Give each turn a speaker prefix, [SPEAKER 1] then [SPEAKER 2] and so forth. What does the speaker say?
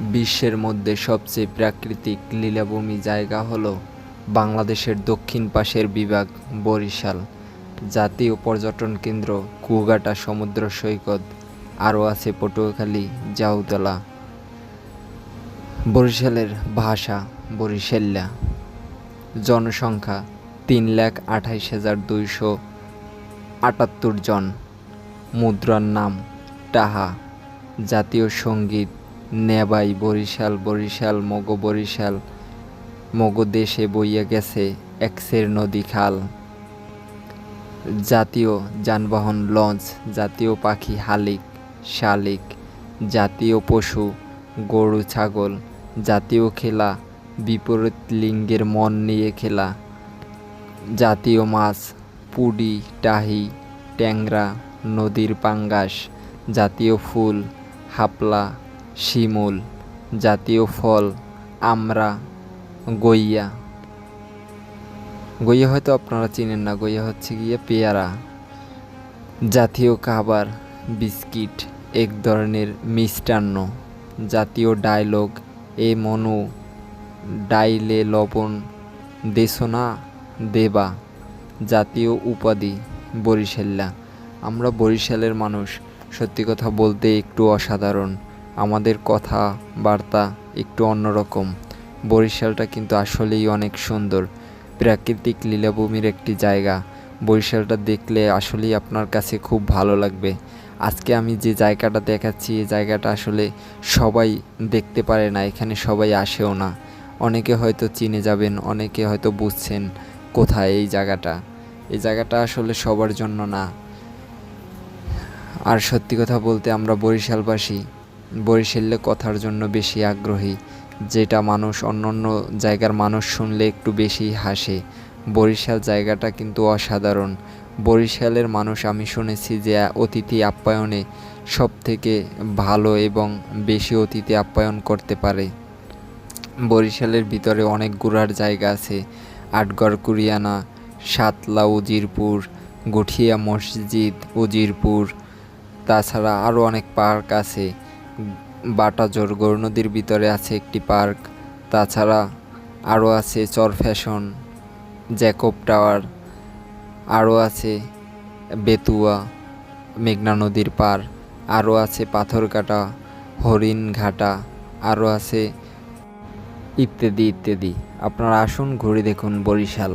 [SPEAKER 1] বিশ্বের মধ্যে সবচেয়ে প্রাকৃতিক লীলাভূমি জায়গা হল বাংলাদেশের দক্ষিণ পাশের বিভাগ বরিশাল। জাতীয় পর্যটন কেন্দ্র কুয়াকাটা সমুদ্র সৈকত, আরও আছে পটুয়াখালী, জাউতলা। বরিশালের ভাষা বরিশাল্যা। জনসংখ্যা তিন লাখ আঠাইশ হাজার দুইশো আটাত্তর জন। মুদ্রার নাম টাহা। জাতীয় সংগীত নেবাই বরিশাল বরিশাল, মগ বরিশাল। মগ দেশে বইয়া গেছে এক্সের নদী খাল। জাতীয় যানবাহন লঞ্চ, জাতীয় পাখি হালিক, শালিক, জাতীয় পশু, গরু, ছাগল, জাতীয় খেলা, বিপরীত লিঙ্গের মন নিয়ে খেলা। জাতীয় মাছ পুডি টাহি, ট্যাংরা, নদীর পাঙ্গাস, জাতীয় ফুল, হাপলা শিমুল, জাতীয় ফল, আমড়া, গইয়া। গইয়া হয়তো আপনারা চিনেন না, গইয়া হচ্ছে গিয়ে পেয়ারা। জাতীয় খাবার, বিস্কিট, এক ধরনের মিষ্টান্ন। জাতীয় ডায়লগ, এ মনু, ডাইলে লবণ দেশনা দেবা। জাতীয় উপাধি, বরিশাল্লা। আমরা বরিশালের মানুষ, সত্যি কথা বলতে একটু অসাধারণ। আমাদের কথা, বার্তা একটু অন্যরকম। বরিশালটা কিন্তু আসলেই অনেক সুন্দর। প্রাকৃতিক লীলাভূমির একটি জায়গা। বরিশালটা দেখলে আসলেই আপনার কাছে খুব ভালো লাগবে। আজকে আমি যে জায়গাটা দেখাচ্ছি, এই জায়গাটা আসলে সবাই দেখতে পারে না, এখানে সবাই আসেও না। অনেকে হয়তো চিনে যাবেন, অনেকে হয়তো বুঝছেন কোথায় এই জায়গাটা। এই জায়গাটা আসলে সবার জন্য না। আর সত্যি কথা বলতে আমরা বরিশালবাসী বরিশালে কথার জন্য বেশি আগ্রহী, যেটা মানুষ অন্য অন্য জায়গার মানুষ শুনলে একটু বেশি হাসে। বরিশাল জায়গাটা কিন্তু অসাধারণ। বরিশালের মানুষ আমি শুনেছি যে অতিথি আপ্যায়নে সব থেকে ভালো এবং বেশি অতিথি আপ্যায়ন করতে পারে। বরিশালের ভিতরে অনেক ঘোরার জায়গা আছে। আটগড়, কুরিয়ানা, সাতলা, উজিরপুর, গুঠিয়া মসজিদ, উজিরপুর, তাছাড়া আরও অনেক পার্ক আছে। বাটাজোর গৌর নদীর ভিতরে আছে একটি পার্ক, তাছাড়া আরও আছে চর ফ্যাশন, জ্যাকব টাওয়ার, আরও আছে বেতুয়া, মেঘনা নদীর পার, আরও আছে পাথরকাটা হরিণঘাটা আরও আছে ইত্যাদি ইত্যাদি। আপনারা আসুন, ঘুরে দেখুন বরিশাল।